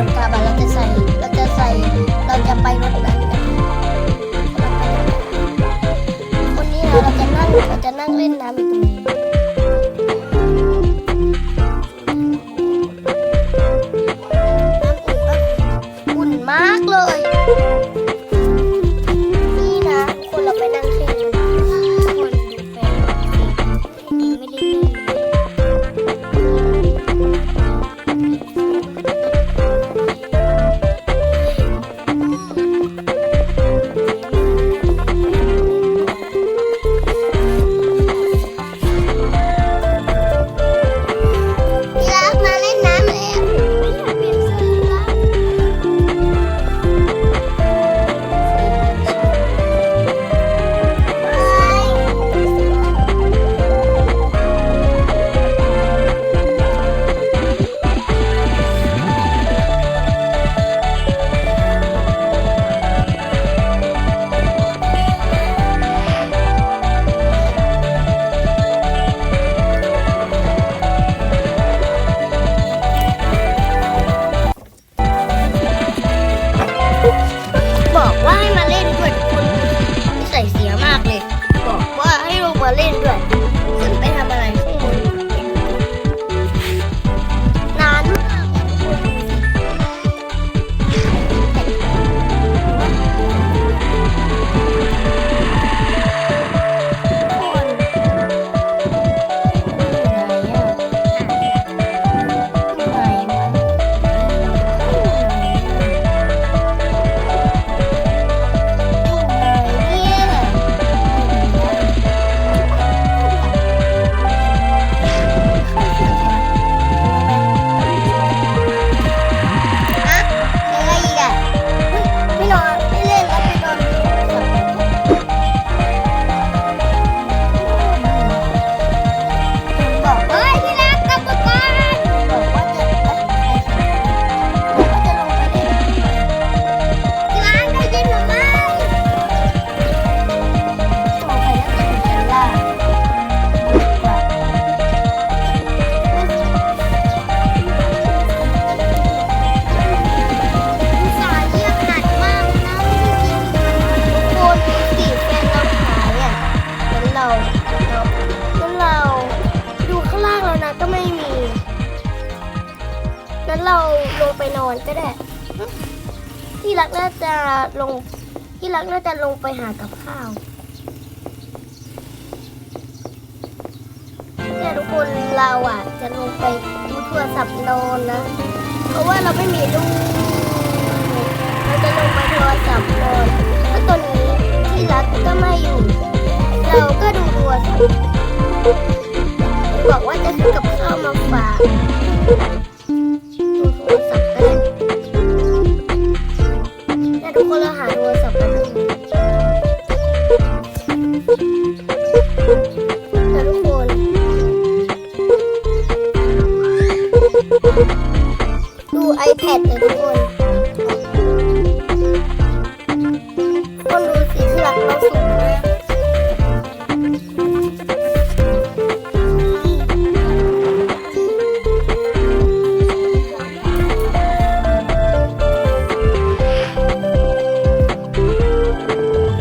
อนกลับเราจะใส่เราจะใส่เราจะไปรถนั้นกันคนนี้นะเราจะนั่งเราจะนั่งเล่นน้ำอยู่ตรงนี้ ลงไปนอนก็ได้หึที่รักน่าจะลง ที่รักน่าจะลงไปหากับข้าวเนี่ยทุกคนเราอะ จะลงไปดูโทรศัพท์นอนนะ เพราะว่าเราไม่มีลูกเราจะลงไปโทรศัพท์นอนแล้วตอนนี้ที่รักก็ไม่อยู่ เราก็ดูโทรศัพท์บอกว่าจะซื้อกับ ให้ทุกคนเราหาโทรศัพท์กันนะแต่ทุกคนดูไอแพดเลยทุกคน